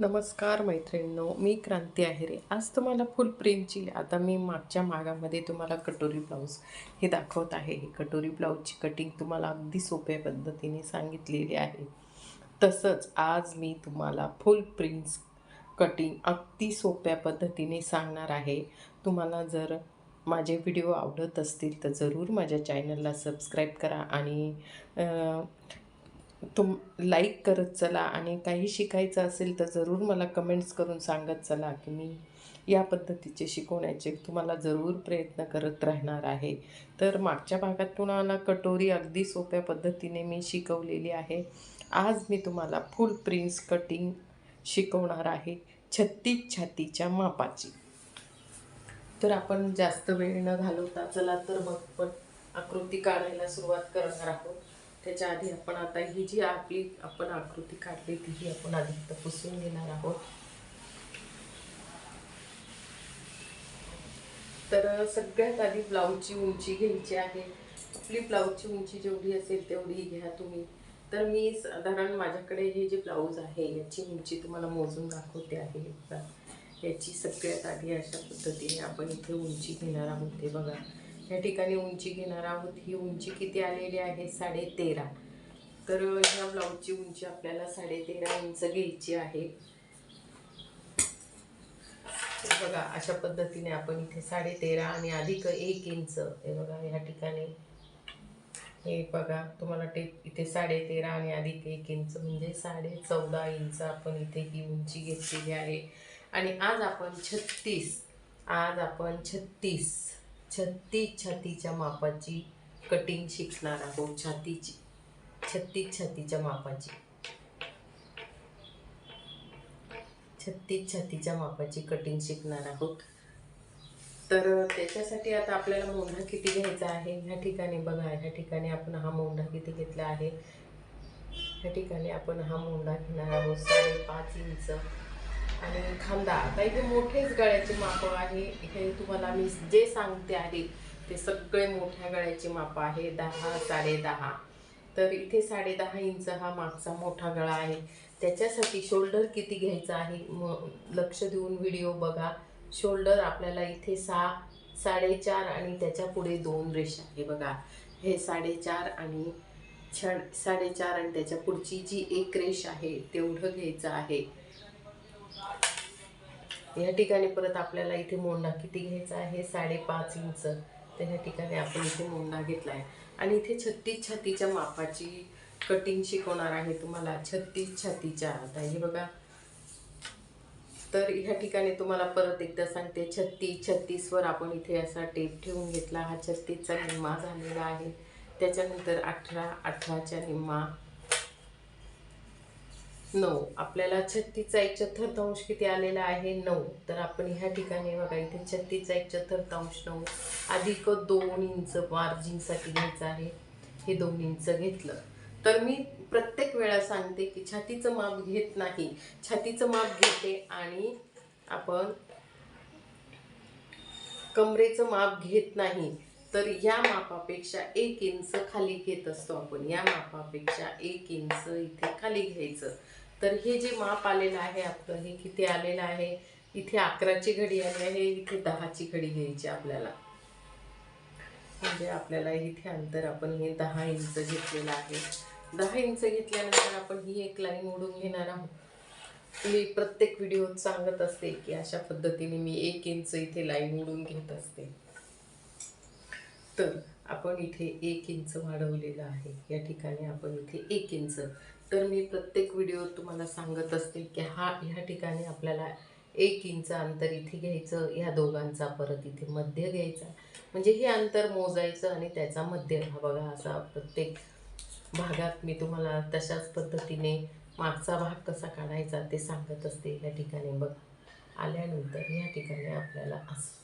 नमस्कार मैत्रिणींनो मी क्रांती आहेरे आज तुम्हाला फुल प्रिंटची आता मी मागच्या मागामध्ये तुम्हाला कटोरी ब्लाऊज हे दाखवत आहे. हे कटोरी ब्लाऊजची कटिंग तुम्हाला अगदी सोप्या पद्धतीने सांगितलेली आहे. तसंच आज मी तुम्हाला फुल प्रिंट्स कटिंग अगदी सोप्या पद्धतीने सांगणार आहे. तुम्हाला जर माझे व्हिडिओ आवडत असतील तर जरूर माझ्या चॅनलला सबस्क्राईब करा आणि तुम लाईक करत चला आणि काही शिकायचं असेल तर जरूर मला कमेंट्स करून सांगत चला की मी या पद्धतीचे शिकवण्याचे तुम्हाला जरूर प्रयत्न करत राहणार आहे. तर मागच्या भागात तुम्हाला कटोरी अगदी सोप्या पद्धतीने मी शिकवलेली आहे. आज मी तुम्हाला फुल प्रिन्स कटिंग शिकवणार आहे. छत्तीस छातीच्या मापाची. तर आपण जास्त वेळ न घालवता चला तर मग पण आकृती काढायला सुरुवात करणार आहोत. त्याच्या आधी आपण आता ही जी आपली आपण आकृती काढली ती ही आपण आधी इथं पुसून घेणार आहोत. तर सगळ्यात आधी ब्लाऊजची उंची घ्यायची आहे. आपली ब्लाऊजची उंची जेवढी असेल तेवढी घ्या तुम्ही. तर मी साधारण माझ्याकडे हे जे ब्लाऊज आहे याची उंची तुम्हाला मोजून दाखवते आहे बघा याची सगळ्यात आधी अशा पद्धतीने आपण इथे उंची घेणार आहोत ते बघा. या ठिकाणी उंची घेणार आहोत. ही उंची किती आलेली आहे? साडे तेरा तर ह्या ब्लाऊजची उंची आपल्याला साडेतेरा इंच घ्यायची आहे. बघा अशा पद्धतीने आपण इथे साडेतेरा आणि अधिक एक इंच हे बघा ह्या ठिकाणी. हे बघा तुम्हाला टेप इथे साडेतेरा आणि अधिक एक इंच म्हणजे साडे चौदा इंच आपण इथे ही उंची घेतलेली आहे. आणि आज आपण छत्तीस आज आपण छत्तीस छत्तीस छातीच्या मापाची कटिंग शिकणार आहोत. छातीची छत्तीस छातीच्या मापाची. छत्तीस छातीच्या मापाची कटिंग शिकणार आहोत. तर त्याच्यासाठी आता आपल्याला मोंढा किती घ्यायचा आहे? ह्या ठिकाणी बघा ह्या ठिकाणी आपण हा मोंढा किती घेतला आहे? ह्या ठिकाणी आपण हा मोंढा घेणार आहोत. साडेपाच इंच. आणि खांदा. आता इथे मोठेच गळ्याचे माप आहे. हे तुम्हाला मी जे सांगते आहे ते सगळे मोठ्या गळ्याचे माप आहे. दहा साडे दहा. तर इथे साडे दहा इंच हा मागचा मोठा गळा आहे. त्याच्यासाठी शोल्डर किती घ्यायचा आहे? म लक्ष देऊन व्हिडिओ बघा. शोल्डर आपल्याला इथे सहा साडेचार आणि त्याच्या पुढे दोन रेषा हे बघा. हे साडेचार आणि छ साडेचार आणि त्याच्या पुढची जी एक रेष आहे तेवढं घ्यायचं आहे. या ठिकाणी परत आपल्याला इथे मोंडा किती घ्यायचा आहे? साडेपाच इंच. तर ह्या ठिकाणी आपण इथे मोंडा घेतला आहे आणि इथे छत्तीस छातीच्या मापाची कटिंग शिकवणार आहे तुम्हाला. छत्तीस छातीच्या. आता हे बघा. तर ह्या ठिकाणी तुम्हाला परत एकदा सांगते. छत्तीस छत्तीसवर आपण इथे असा टेप ठेवून घेतला. हा छत्तीसचा निम्मा झालेला आहे. त्याच्यानंतर अठरा अठराच्या निम्मा. नऊ. आपल्याला छत्तीसचा एक चतुर्थांश किती आलेला आहे? नऊ. तर आपण ह्या ठिकाणी बघा इथे छत्तीसचा एक चतुर्थांश नऊ. अधिक दोन इंच मार्जिनसाठी घ्यायचं आहे. हे दोन इंच घेतलं. तर मी प्रत्येक वेळा सांगते की छातीचं माप घेत नाही. छातीचं माप घेते आणि आपण कमरेचं माप घेत नाही. तर या मापापेक्षा एक इंच खाली घेत असतो आपण. या मापापेक्षा एक इंच इथे खाली घ्यायचं. तर हे जे माप आलेलं आहे आपलं हे किती आलेलं आहे? इथे अकराची घडी आली आहे इथे दहाची घडी घ्यायची आपल्याला. म्हणजे आपल्याला इथे अंतर आपण हे दहा इंच घेतलेलं आहे. दहा इंच घेतल्यानंतर आपण ही एक लाईन ओढून घेणार आहोत. मी प्रत्येक व्हिडिओत सांगत असते की अशा पद्धतीने मी एक इंच इथे लाईन ओढून घेत असते. तर आपण इथे एक इंच वाढवलेलं आहे. या ठिकाणी आपण इथे एक इंच तर मी प्रत्येक व्हिडिओ तुम्हाला सांगत असते की हा ह्या ठिकाणी आपल्याला एक इंच अंतर इथे घ्यायचं ह्या दोघांचा परत इथे मध्य घ्यायचा. म्हणजे हे अंतर मोजायचं आणि त्याचा मध्य हा बघा असा प्रत्येक भागात मी तुम्हाला तशाच पद्धतीने मागचा भाग कसा काढायचा ते सांगत असते या ठिकाणी. बघ आल्यानंतर या ठिकाणी आपल्याला असं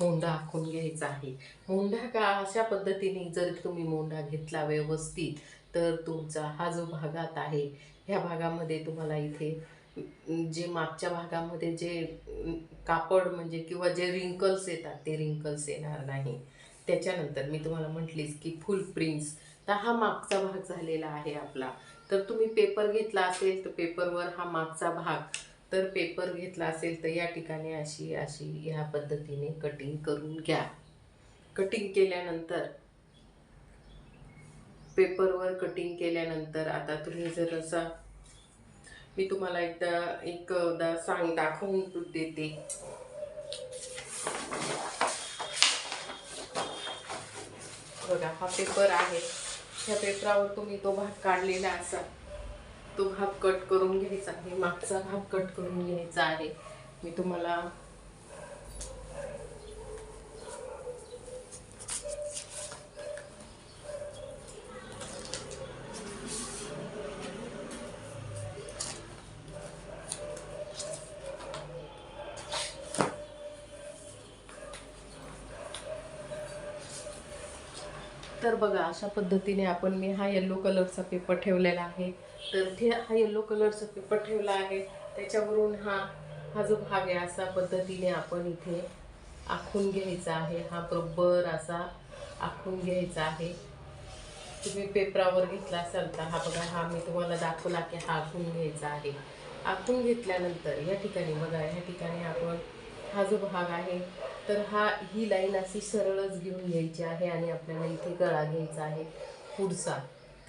मोंढा आखून घ्यायचा आहे. मोंढा का अशा पद्धतीने जर तुम्ही मोंढा घेतला व्यवस्थित तर तुमचा हा जो भागात आहे ह्या भागामध्ये तुम्हाला इथे जे मागच्या भागामध्ये जे कापड म्हणजे किंवा जे रिंकल्स येतात ते रिंकल्स येणार नाही. त्याच्यानंतर मी तुम्हाला म्हटलीच की फुल प्रिंट्स तर हा मागचा भाग झालेला आहे आपला. तर तुम्ही पेपर घेतला असेल तर पेपरवर हा मागचा भाग. तर पेपर घेतला असेल तर या ठिकाणी अशी अशी ह्या पद्धतीने कटिंग करून घ्या. कटिंग केल्यानंतर पेपरवर कटिंग केल्यानंतर आता तुम्ही जर असा मी तुम्हाला एकदा एकदा सांग दाखवून देते. बघा हा पेपर आहे. ह्या पेपरावर तुम्ही तो भाग काढलेला असा. तो भाग कट करून घ्यायचा आहे. मागचा भाग कट करून घ्यायचा आहे. मी तुम्हाला तर बघा अशा पद्धतीने आपण मी हा येल्लो कलरचा पेपर ठेवलेला आहे. तर ते हा येल्लो कलरचा पेपर ठेवला आहे. त्याच्यावरून हा हा जो भाग आहे असा पद्धतीने आपण इथे आखून घ्यायचा आहे. हा बरोबर असा आखून घ्यायचा आहे. तुम्ही पेपरावर घेतला असाल तर हा बघा हा मी तुम्हाला दाखवला की हा आखून घ्यायचा आहे. आखून घेतल्यानंतर या ठिकाणी बघा या ठिकाणी आपण हा जो भाग आहे तर हा ही लाईन अशी सरळच घेऊन घ्यायची आहे आणि आपल्याला इथे गळा घ्यायचा आहे पुढचा.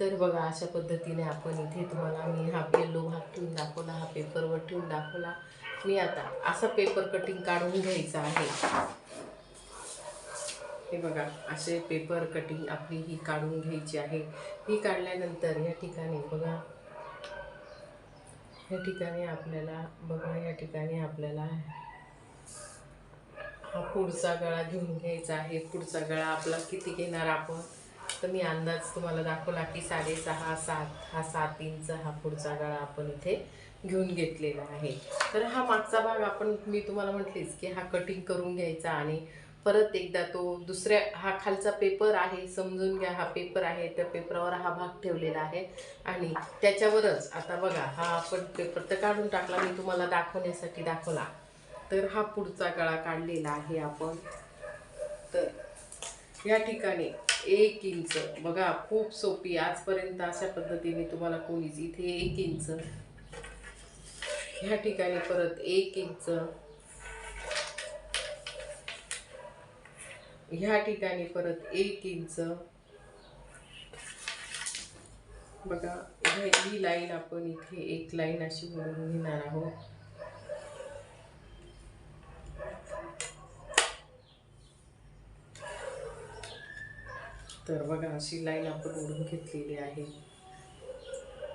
तर बघा अशा पद्धतीने आपण इथे तुम्हाला मी हा येल्लो भाग ठेवून दाखवला हा पेपरवर ठेवून दाखवला. मी आता असा पेपर कटिंग काढून घ्यायचा आहे. हे बघा असे पेपर कटिंग आपली ही काढून घ्यायची आहे. ही काढल्यानंतर या ठिकाणी बघा. या ठिकाणी आपल्याला बघा या ठिकाणी आपल्याला हा पुढचा गळा घेऊन घ्यायचा आहे. पुढचा गळा आपला किती घेणार आपण? तर मी अंदाज तुम्हाला दाखवला की साडेसहा सात हा सात इंच हा पुढचा गळा आपण इथे घेऊन घेतलेला आहे. तर हा मागचा भाग आपण मी तुम्हाला म्हटलीच की हा कटिंग करून घ्यायचा आणि परत एकदा तो दुसऱ्या हा खालचा पेपर आहे समजून घ्या हा पेपर आहे त्या पेपरावर हा भाग ठेवलेला आहे. आणि त्याच्यावरच आता बघा हा आपण पेपर तर काढून टाकला मी तुम्हाला दाखवण्यासाठी दाखवला. तर हा पुढचा गळा काढलेला आहे आपण. तर या ठिकाणी एक इंच बघा खूप सोपी. आजपर्यंत अशा पद्धतीने तुम्हाला कोणीच इथे एक इंच. ह्या ठिकाणी परत एक इंच. ह्या ठिकाणी परत एक इंच. बघा ह्या- ही लाईन आपण इथे एक लाईन अशी म्हणून घेणार आहोत. तर बघा अशी लाईन आपण ओढून घेतलेली आहे.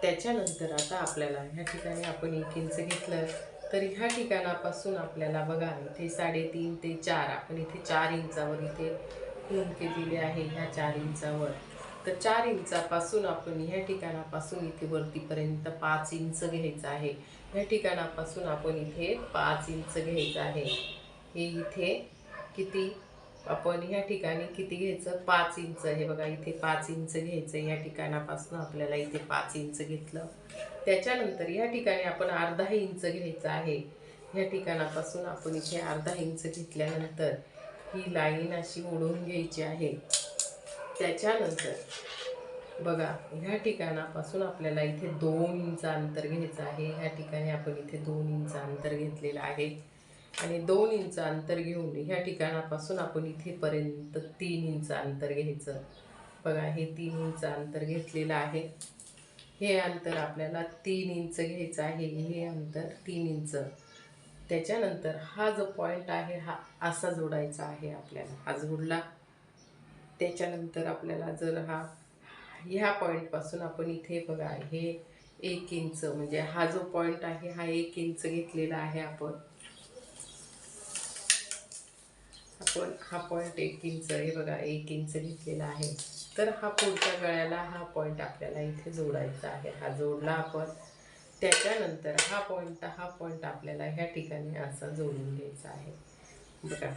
त्याच्यानंतर आता आपल्याला ह्या ठिकाणी आपण एक इंच घेतलं तर ह्या ठिकाणापासून आपल्याला बघा इथे साडेतीन ते चार आपण इथे चार इंचावर इथे खून दिले आहे ह्या चार इंचावर. तर चार इंचापासून आपण ह्या ठिकाणापासून इथे वरतीपर्यंत पाच इंच घ्यायचं आहे. ह्या ठिकाणापासून आपण इथे पाच इंच घ्यायचं आहे. हे इथे किती? आपण ह्या ठिकाणी किती घ्यायचं? पाच इंच हे बघा इथे पाच इंच घ्यायचं या ठिकाणापासून आपल्याला इथे पाच इंच घेतलं. त्याच्यानंतर या ठिकाणी आपण अर्धा इंच घ्यायचं आहे. ह्या ठिकाणापासून आपण इथे अर्धा इंच घेतल्यानंतर ही लाईन अशी ओढून घ्यायची आहे. त्याच्यानंतर बघा ह्या ठिकाणापासून आपल्याला इथे दोन इंच अंतर घ्यायचं आहे. ह्या ठिकाणी आपण इथे दोन इंच अंतर घेतलेलं आहे. आणि दोन इंच अंतर घेऊन ह्या ठिकाणापासून आपण इथेपर्यंत तीन इंच अंतर घ्यायचं. बघा हे तीन इंच अंतर घेतलेलं आहे. हे अंतर आपल्याला तीन इंच घ्यायचं आहे. हे अंतर तीन इंच. त्याच्यानंतर हा जो पॉईंट आहे हा असा जोडायचा आहे आपल्याला. हा जोडला. त्याच्यानंतर आपल्याला जर हा ह्या पॉईंटपासून आपण इथे बघा हे एक इंच म्हणजे हा जो पॉईंट आहे हा एक इंच घेतलेला आहे आपण. आपण हा पॉईंट एक इंच हे बघा एक इंच घेतलेला आहे. तर हा पुढच्या गळ्याला हा पॉईंट आपल्याला इथे जोडायचा आहे. हा जोडला आपण त्याच्यानंतर हा पॉईंट हा पॉईंट आपल्याला ह्या ठिकाणी असा जोडून घ्यायचा आहे. बघा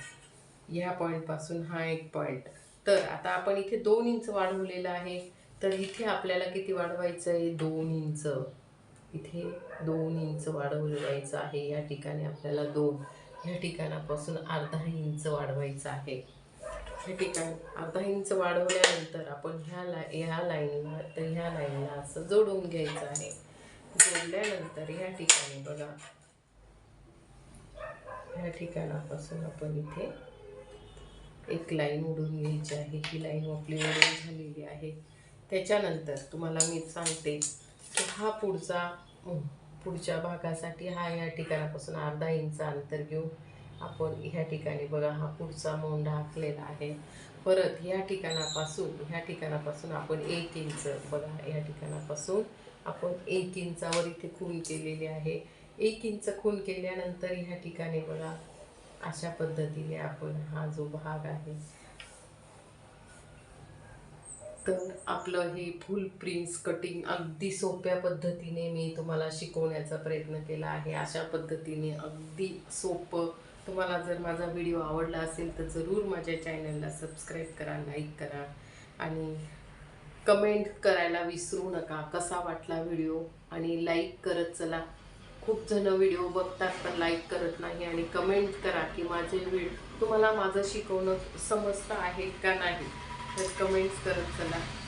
ह्या पॉईंटपासून हा एक पॉईंट तर आता आपण इथे दोन इंच वाढवलेलं आहे. तर इथे आपल्याला किती वाढवायचं आहे? दोन इंच इथे दोन इंच वाढवलं जायचं आहे. या ठिकाणी आपल्याला दोन. ह्या ठिकाणापासून अर्धा इंच वाढवायचं आहे. ह्या ठिकाण अर्धा इंच वाढवल्यानंतर आपण ह्या ला ह्या लाईनला तर ह्या लाईनला असं जोडून घ्यायचं आहे. जोडल्यानंतर ह्या ठिकाणी बघा. ह्या ठिकाणापासून आपण इथे एक लाईन उडून घ्यायची आहे. ही लाईन आपली उडून झालेली आहे. त्याच्यानंतर तुम्हाला मी सांगते की हा पुढचा पुढच्या भागासाठी हा या ठिकाणापासून अर्धा इंच अंतर घेऊ आपण ह्या ठिकाणी बघा हा पुढचा मोंढा आखलेला आहे. परत ह्या ठिकाणापासून ह्या ठिकाणापासून आपण एक इंच बघा ह्या ठिकाणापासून आपण एक इंचावर इथे खून केलेली आहे. एक इंच खून केल्यानंतर ह्या ठिकाणी बघा अशा पद्धतीने आपण हा जो भाग आहे तर आपलं हे फुल प्रिन्स कटिंग अगदी सोप्या पद्धतीने मी तुम्हाला शिकवण्याचा प्रयत्न केला आहे. अशा पद्धतीने अगदी सोपं. तुम्हाला जर माझा व्हिडिओ आवडला असेल तर जरूर माझ्या चॅनलला सबस्क्राईब करा लाईक करा आणि कमेंट करायला विसरू नका. कसा वाटला व्हिडिओ? आणि लाईक करत चला. खूप जण व्हिडिओ बघतात पण लाईक करत नाही आणि कमेंट करा की माझे व्हिडिओ तुम्हाला माझं शिकवणं समजतं आहे का नाही? कमेंट्स करत चला.